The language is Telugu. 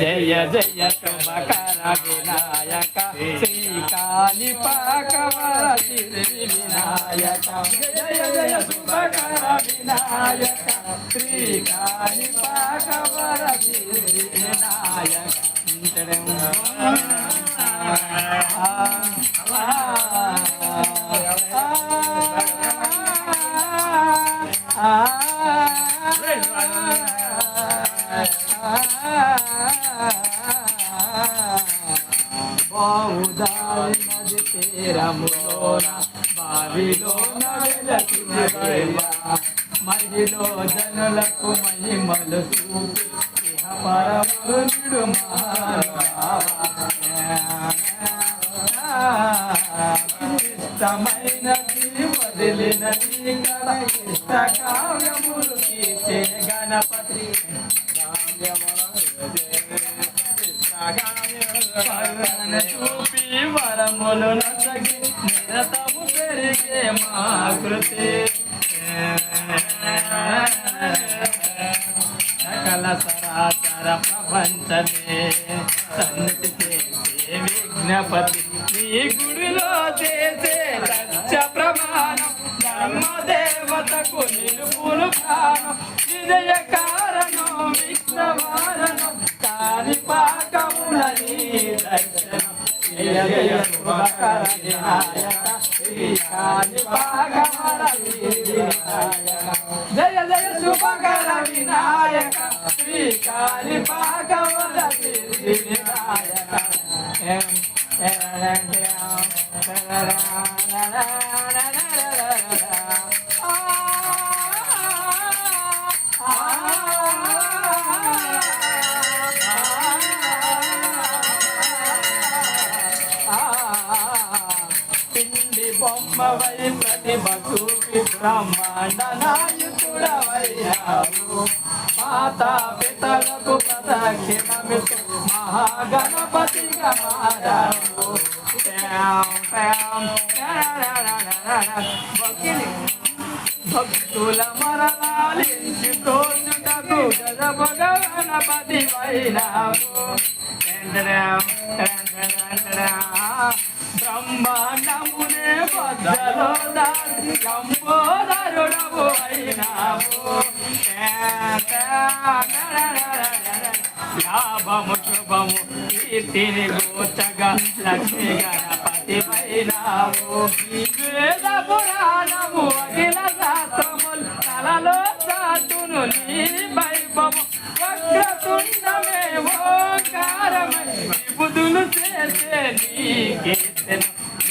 జయ జయ శుభకర వినాయక శ్రీకాళి పాకవర సిద్ధి వినాయక. జయ జయ శుభకర వినాయక శ్రీకాళి పాకవర సిద్ధి వినాయక. తీరములోన బావిలోన వెలసిన మహిలో జనులకు మహిమలు చూపి పరముడు ఇష్టమైనది వదిలిన కడ ఇష్ట కావ్యములు తీసే గణపతి పగన చూపి వరములు నసగి నిరతము పెరిగే మా కృతి. సకల సరాచర ప్రపంచమే సన్నిధి చేసే విజ్ఞపతి. నీ గుడిలో చేసే లక్ష్య ప్రమాణం ధర్మదేవతకు నిలుపులు ప్రాణం విజయకాల జయ జయ శుభకర వినాయక శ్రీ కాని పాకమర వినాయక బొమ్మవై ప్రతిభ చూపి బ్రహ్మాండ నాయకుడవయ్యావు మాతా పితలకు ప్రదక్షిణమిస్తూ మహాగణపతిగా మారావు భక్తుల మరణాలించి తోచుటకు గజ భగవనపతి వైనావు లంబోదరుడవు అయినావు లాభము శుభము కీర్తిని గోచగా లక్ష్మి గణపతి పైనావు వేద పురాణము అఖిల శాస్త్రములు తలలో చాటును నీ వైభవము వక్రతుండమే ఓంకారమై బుధులు చేసే నీ కీర్తన